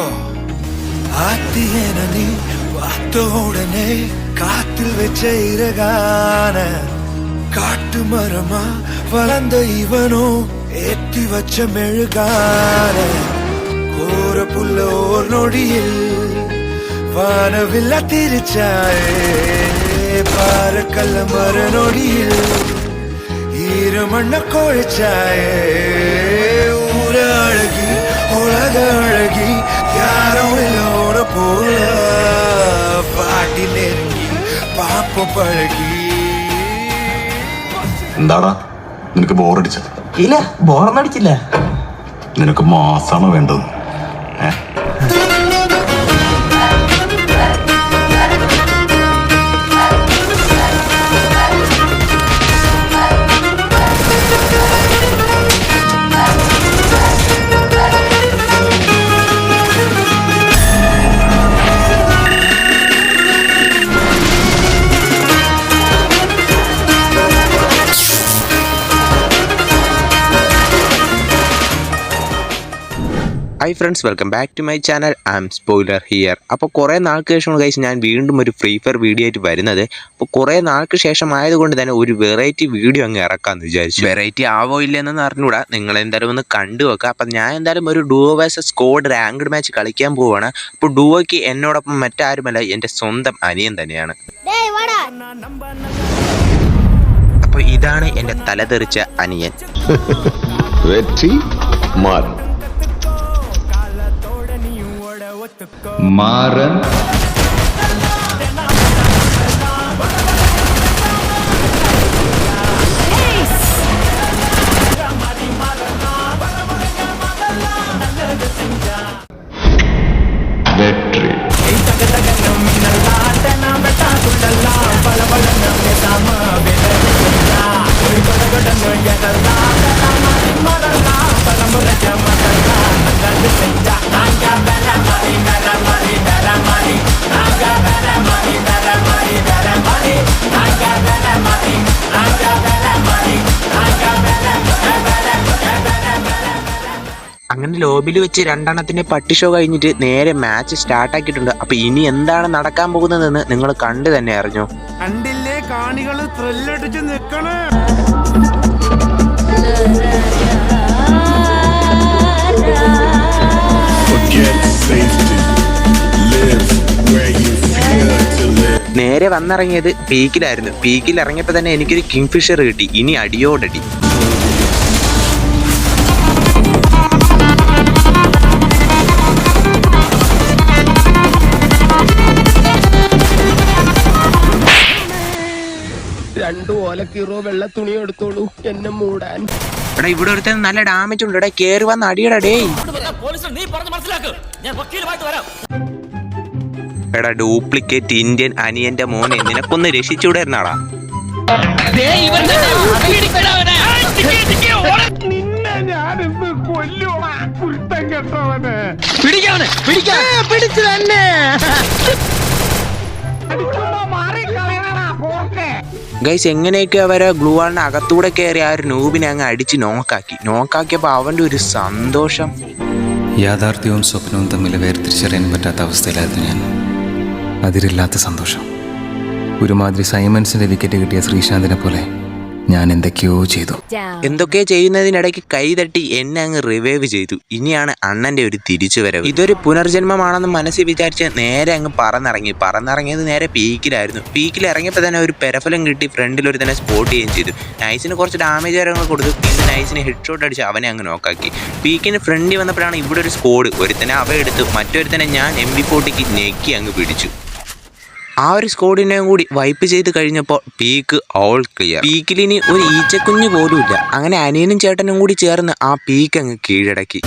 கோ. ஆத்தி என நீ பார்த்த உடனே காத்தில் வச்ச இறகான காட்டு மரமா வளர்ந்த இவனும் ஏத்தி வச்ச மெழுகான கோர புல்ல ஓர் நொடியில் வானவில் திரிச்சாயே. பார கல்ல மர நொடியில் ஈரமண்ண கோழிச்சாயே. പഴകി. എന്താടാ? നിനക്ക് ബോറടിച്ചത്. ഇല്ല ബോറൊന്നും അടിച്ചില്ല. നിനക്ക് മാസാണ് വേണ്ടത്? ഏ? Hi friends welcome back to my channel I am spoiler here അപ്പോൾ കുറേ നാൾക്ക് ശേഷമാണ് കഴിച്ച് ഞാൻ വീണ്ടും ഒരു ഫ്രീ ഫയർ വീഡിയോ ആയിട്ട് വരുന്നത്. അപ്പോൾ കുറേ നാൾക്ക് ശേഷം ആയതുകൊണ്ട് തന്നെ ഒരു വെറൈറ്റി വീഡിയോ അങ്ങ് ഇറക്കാമെന്ന് വിചാരിച്ചു. വെറൈറ്റി ആവോ ഇല്ലെന്ന് അറിഞ്ഞൂടാ. നിങ്ങൾ എന്തായാലും ഒന്ന് കണ്ടു വെക്കുക അപ്പം ഞാൻ എന്തായാലും ഒരു duo versus squad ranked match കളിക്കാൻ പോവുകയാണ് അപ്പോൾ ഡുവോയ്ക്ക് എന്നോടൊപ്പം മറ്റാരുമല്ല എന്റെ സ്വന്തം അനിയൻ തന്നെയാണ്. അപ്പോൾ ഇതാണ് എന്റെ തലതെറിച്ച അനിയൻ. மாறன் അങ്ങനെ ലോബിയിൽ വെച്ച് രണ്ടെണ്ണത്തിന്റെ പട്ടി ഷോ കഴിഞ്ഞിട്ട് നേരെ മാച്ച് സ്റ്റാർട്ട് ആക്കിയിട്ടുണ്ട്. അപ്പൊ ഇനി എന്താണ് നടക്കാൻ പോകുന്നതെന്ന് നിങ്ങൾ കണ്ടു തന്നെ അറിഞ്ഞു? കണ്ടില്ലേ? കാണികൾ ത്രില്ലടിച്ച് live. നേരെ വന്നിറങ്ങിയത് പീക്കിലായിരുന്നു പീക്കിൽ ഇറങ്ങിയപ്പോൾ തന്നെ എനിക്കൊരു കിങ് ഫിഷർ കിട്ടി. ഇനി അടിയോടടി. ഓലക്കീറോ വെള്ള തുണി എടുത്തോളൂ എന്നെ മൂടാൻ. എടാ ഇവിടെ ഒരുത്തൻ നല്ല ഡാമേജ് ഉണ്ട്. എടാ കേറി വന്ന് അടിയടാ ഡേ എടാ ഡ്യൂപ്ലിക്കേറ്റ് ഇന്ത്യൻ അനിയന്റെ മോനെ നിനക്കൊന്ന് രക്ഷിച്ചൂടെ എന്നാടാ ഗൈസ് എങ്ങനെയൊക്കെ അവരെ ഗ്ലൂ വാളിന് അകത്തൂടെ കയറി ആ ഒരു നൂബിനെ അങ്ങ് അടിച്ച് നോക്കാക്കി നോക്കാക്കിയപ്പോൾ അവന്റെ ഒരു സന്തോഷം. യാഥാർത്ഥ്യവും സ്വപ്നവും തമ്മിൽ വേർതിരിച്ചറിയാൻ പറ്റാത്ത അവസ്ഥയിലായിരുന്നു ഞാൻ. അതിരില്ലാത്ത സന്തോഷം. ഒരുമാതിരി സൈമൻസിന്റെ വിക്കറ്റ് കിട്ടിയ ശ്രീശാന്തിനെ പോലെ. ഞാൻ എന്തൊക്കെയോ ചെയ്തു എന്തൊക്കെ ചെയ്യുന്നതിനിടയ്ക്ക് കൈതട്ടി എന്നെ അങ്ങ് റിവൈവ് ചെയ്തു. ഇനിയാണ് അണ്ണന്റെ ഒരു തിരിച്ചുവരവ്. ഇതൊരു പുനർജന്മമാണെന്ന് മനസ്സിൽ വിചാരിച്ച് നേരെ അങ്ങ് പറന്നിറങ്ങി. പറന്നിറങ്ങിയത് നേരെ പീക്കിലായിരുന്നു. പീക്കിൽ ഇറങ്ങിയപ്പോൾ തന്നെ ഒരു പെരഫലം കിട്ടി. ഫ്രണ്ടിൽ ഒരു തന്നെ സ്പോട്ട് ചെയ്യുകയും ചെയ്തു. നൈസിന് കുറച്ച് ഡാമേജ് കാര്യങ്ങൾ കൊടുത്തു. പിന്നെ നൈസിന് ഹെഡ് ഷോട്ട് അടിച്ച് അവനെ അങ്ങ് നോക്കാക്കി പീക്കിന് ഫ്രണ്ടിൽ വന്നപ്പോഴാണ് ഇവിടെ ഒരു സ്കോഡ് ഒരുത്തനെ അവ എടുത്തു. മറ്റൊരുത്തനെ ഞാൻ എം ബി ഫോർട്ടിക്ക് ഞെക്കി അങ്ങ് പിടിച്ചു. ആ ഒരു സ്കോഡിനെയും കൂടി വൈപ്പ് ചെയ്ത് കഴിഞ്ഞപ്പോൾ പീക്ക് ഓൾ ക്ലിയർ പീക്കിലിനി ഒരു ഈച്ചക്കുഞ്ഞ് പോലുമില്ല. അങ്ങനെ അനിയനും ചേട്ടനും കൂടി ചേർന്ന് ആ പീക്ക് അങ്ങ് കീഴടക്കി.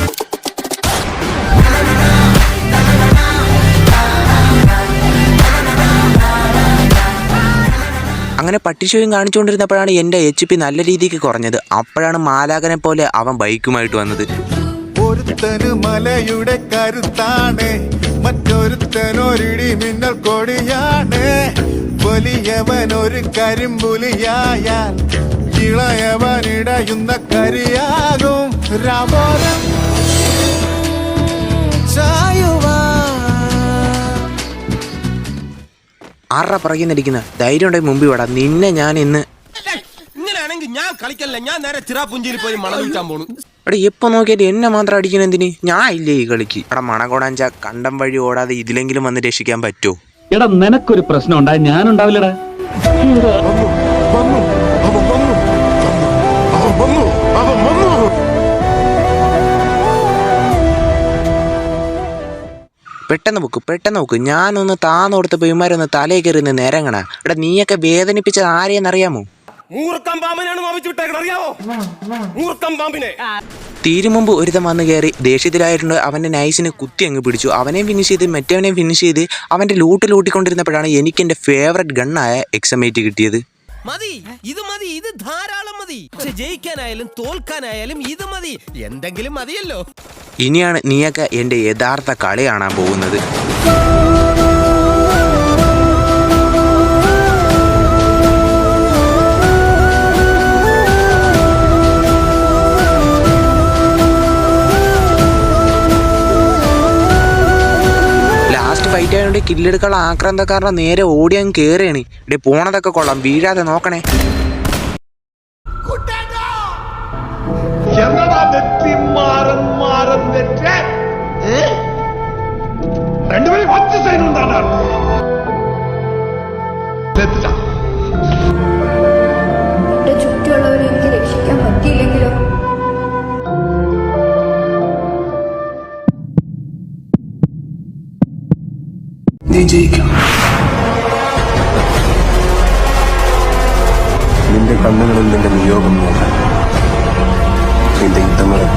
അങ്ങനെ പട്ടിഷോയും കാണിച്ചുകൊണ്ടിരുന്നപ്പോഴാണ് എന്റെ എച്ച് പി നല്ല രീതിക്ക് കുറഞ്ഞത്. അപ്പോഴാണ് മാലാകനെ പോലെ അവൻ ബൈക്കുമായിട്ട് വന്നത്. ഒരുത്തന് മലയുടെ കരുത്താണ്. ഒരുത്തനൊരിടി മിന്നൽ കൊടിയാണ്. വലിയവൻ ഒരു കരിമ്പുലിയായാൽ ഇളയവൻ ഇടയുന്ന കരിയാകും. രാമോദം ആരുടെ പുറകിൽ നിന്നിരിക്കുന്ന? ധൈര്യം ഉണ്ടെങ്കിൽ മുമ്പ് വേടാ. നിന്നെ ഞാൻ ഇന്ന് ഇങ്ങനെയാണെങ്കിൽ ഞാൻ കളിക്കല്ല? ഞാൻ നേരെ ചിറാപുഞ്ചിയിൽ പോയി മണവിക്കാൻ പോണു. എടാ എപ്പോൾ നോക്കിയിട്ട് എന്നെ മാത്രം അടിക്കണം എന്തിന്? ഞാൻ ഇല്ലേ ഈ കളിക്ക്. എടാ മണകോടാഞ്ച കണ്ടം വഴി ഓടാതെ ഇതിലെങ്കിലും വന്ന് രക്ഷിക്കാൻ പറ്റുമോ എടാ നിനക്കൊരു പ്രശ്നം ഉണ്ടായി ഞാനുണ്ടാവില്ലടാ പെട്ടെന്ന് നോക്ക് പെട്ടെന്ന് നോക്ക്. ഞാനൊന്ന് താന്നോടുത്ത് പെയ്മാരൊന്ന് തലേ കയറി നിന്ന് നേരങ്ങണ എടാ നീയൊക്കെ വേദനിപ്പിച്ചത് ആരെയെന്നറിയാമോ? മൂർക്കം പാമ്പിനെയാണ് നോവിച്ചു വിട്ടേക്കണ അറിയാവോ? മൂർക്കം പാമ്പിനെ. തീരുമുമ്പ് ഒരുതം വന്ന് കയറി ദേഷ്യത്തിലായിട്ടുണ്ട്. അവന്റെ നൈസിനെ കുത്തി അങ്ങ് പിടിച്ചു. അവനെയും ഫിനിഷ് ചെയ്ത് മറ്റവനെയും ഫിനിഷ് ചെയ്ത് അവന്റെ ലൂട്ട് ലൂട്ടിക്കൊണ്ടിരുന്നപ്പോഴാണ് എനിക്ക് എന്റെ ഫേവററ്റ് ഗണ്ണായ എക്സമേറ്റ് കിട്ടിയത്. മതി. ഇത് മതി. ഇത് ധാരാളം മതി. പക്ഷെ ജയിക്കാനായാലും തോൽക്കാനായാലും ഇത് മതി. എന്തെങ്കിലും മതിയല്ലോ. ഇനിയാണ് നീയൊക്കെ എന്റെ യഥാർത്ഥ കളി കാണാൻ പോകുന്നത്. ഫൈറ്റ് ആയതുകൊണ്ട് കില്ലെടുക്കാനുള്ള ആക്രാന്തക്കാരനെ നേരെ ഓടി അങ്ങ് കയറുകയാണ് ഇവിടെ പോണതൊക്കെ കൊള്ളാം. വീഴാതെ നോക്കണേ. എന്നടാ വെട്ടി മാറൻ നിന്റെ കണ്ണുകളിൽ നിന്റെ നിയോഗം നോക്കാൻ നിന്റെ യുദ്ധങ്ങളെ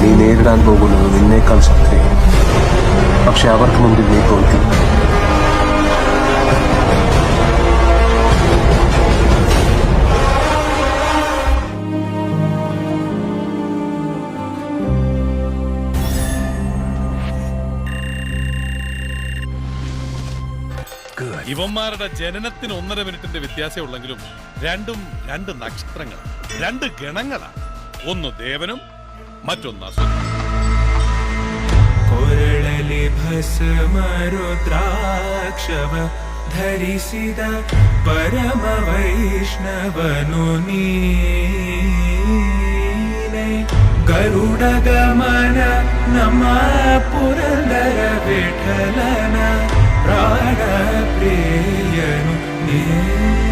നീ നേരിടാൻ പോകുന്നത് നിന്നേക്കാൾ ശക്തിയാണ് പക്ഷെ അവർക്ക് മുമ്പിൽ നീ തോൽക്കും ഇവന്മാരുടെ ജനനത്തിന് ഒന്നര മിനിറ്റിന്റെ വ്യത്യാസം ഉള്ളെങ്കിലും രണ്ടും രണ്ട് നക്ഷത്രങ്ങൾ രണ്ട് ഗണങ്ങളാ ഒന്ന് ദേവനും മറ്റൊന്ന് അസുരനും ಕೊರಳಲಿ ಭಸ್ಮ ರುದ್ರಾಕ್ಷವ ಧರಿಸಿದ ಪರಮ ವೈಷ್ಣವನು ನೀನೆ ಗರುಡ ಗಮನ ನಮ್ಮ ಪುರಂದರ ವಿಠಲನ ಪ್ರಾಣ pieno, pieno.